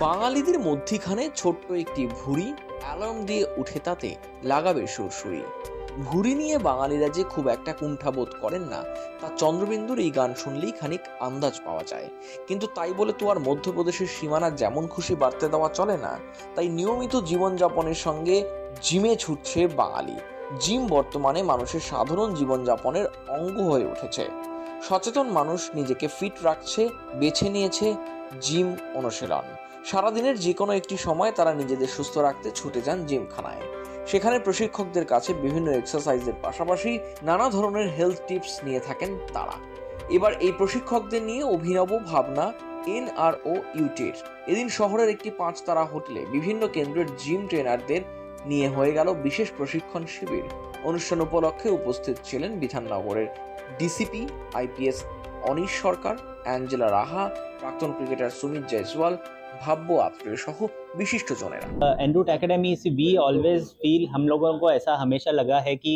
বাঙালিদের মধ্যিখানে ছোট্ট একটি ভুঁড়ি অ্যালার্ম দিয়ে উঠে তাতে লাগাবে সুরসুরি। ভুঁড়ি নিয়ে বাঙালিরা যে খুব একটা কুণ্ঠাবোধ করেন না, তা চন্দ্রবিন্দুর এই গান শুনলেই খানিক আন্দাজ পাওয়া যায়। কিন্তু তাই বলে তো আর মধ্যপ্রদেশের সীমানা যেমন খুশি বাড়তে দেওয়া চলে না, তাই নিয়মিত জীবনযাপনের সঙ্গে জিমে ছুটছে বাঙালি। জিম বর্তমানে মানুষের সাধারণ জীবনযাপনের অঙ্গ হয়ে উঠেছে। সচেতন মানুষ নিজেকে ফিট রাখছে, বেছে নিয়েছে, জিম অনুশীলন। সারাদিনের যে কোনো একটি সময় তারা নিজেদের সুস্থ রাখতে ছুটে যান জিমখানায়। সেখানে প্রশিক্ষকদের কাছে বিভিন্ন এক্সারসাইজের পাশাপাশি নানা ধরনের হেলথ টিপস নিয়ে থাকেন তারা। এবার এই প্রশিক্ষকদের নিয়ে অভিনব ভাবনা, এনআরও ইউটির। এদিন শহরের একটি পাঁচতারা হোটেলে বিভিন্ন কেন্দ্রের জিম ট্রেনারদের নিয়ে হয়ে গেল বিশেষ প্রশিক্ষণ শিবির। অনুষ্ঠান উপলক্ষে উপস্থিত ছিলেন বিধাননগরের DCP IPS Anish Sarkar Angela Raha প্রাক্তন ক্রিকেটার সুমিত জয়সওয়াল ভাব্য আত্রেয় সহ বিশিষ্টজনেরা एंड्रूट एकेडमी से वी ऑलवेज फील हम लोगों को ऐसा हमेशा लगा है कि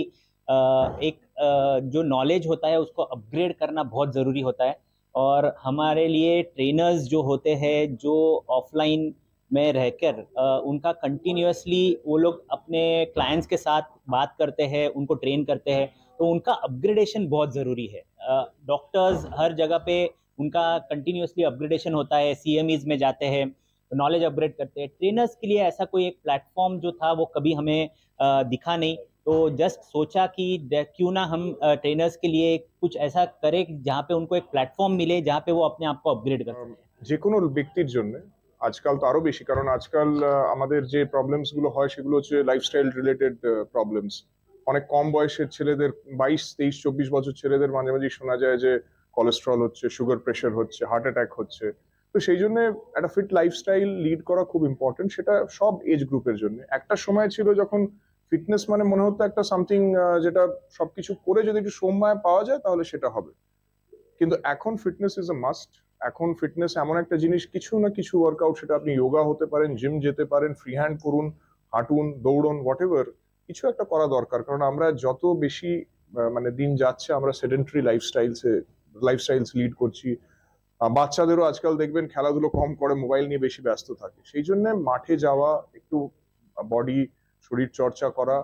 अ, एक अ, जो नॉलेज होता है उसको अपग्रेड करना बहुत ज़रूरी होता है और हमारे लिए ट्रेनर्स जो होते हैं जो ऑफलाइन में रहकर अ, उनका कंटिन्यूसली वो लोग अपने क्लाइंट्स के साथ बात करते हैं उनको ट्रेन करते हैं तो उनका अपग्रेडेशन बहुत ज़रूरी है डॉक्टर्स हर जगह पे उनका कंटिन्यूसली अपग्रेडेशन होता है सी में जाते हैं नॉलेज अपग्रेड करते हैं ट्रेनर्स के लिए ऐसा कोई एक प्लेटफॉर्म जो था वो कभी हमें अ, दिखा नहीं तो जस्ट सोचा कि द- क्यों ना हम ट्रेनर्स के लिए कुछ ऐसा करें कि जहाँ पे उनको एक प्लेटफॉर्म मिले जहाँ पे वो अपने आप को अपग्रेड कर सकें যে কোনো ব্যক্তির জন্য আজকাল তো আরো বেশি কারণ আজকাল আহ, আমাদের যে প্রবলেমস গুলো হয় সেগুলো হচ্ছে লাইফস্টাইল রিলেটেড প্রবলেমস অনেক কম বয়সের ছেলেদের, বাইশ, তেইশ, চব্বিশ বছর ছেলেদের মাঝে মাঝে শোনা যায় যে কোলেস্ট্রল হচ্ছে সুগার প্রেশার হচ্ছে হার্ট অ্যাটাক হচ্ছে। তো সেই জন্য একটা ফিট লাইফস্টাইল লিড করা খুব ইম্পর্টেন্ট সেটা সব এজ গ্রুপের জন্য। একটা সময় ছিল যখন ফিটনেস মানে মনে হতো একটা সামথিং যেটা সবকিছু করে যদি একটু সময় পাওয়া যায় তাহলে সেটা হবে। কিন্তু এখন ফিটনেস ইজ এ মাস্ট এখন ফিটনেস এমন একটা জিনিস, কিছু না কিছু ওয়ার্কআউট সেটা আপনি যোগা হতে পারেন জিম যেতে পারেন ফ্রি হ্যান্ড করুন, হাঁটুন, দৌড়ুন হোয়াট এভার কিছু একটা করা দরকার। কারণ আমরা যত বেশি মানে দিন যাচ্ছে, আমরা সেডেন্টারি লাইফস্টাইলসে লাইফস্টাইলস লিড করছি। বাচ্চাদেরও আজকাল দেখবেন খেলাধুলো কম করে মোবাইল নিয়ে বেশি ব্যস্ত থাকে। সেই জন্য মাঠে যাওয়া, একটু বডি শরীর চর্চা করা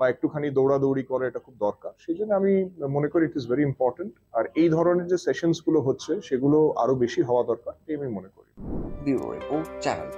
বা একটুখানি দৌড়াদৌড়ি করা, এটা খুব দরকার। সেই জন্য আমি মনে করি ইট ইজ ভেরি ইম্পর্টেন্ট আর এই ধরনের যে সেশনসগুলো হচ্ছে, সেগুলো আরও বেশি হওয়া দরকার এই আমি মনে করি। চ্যানেল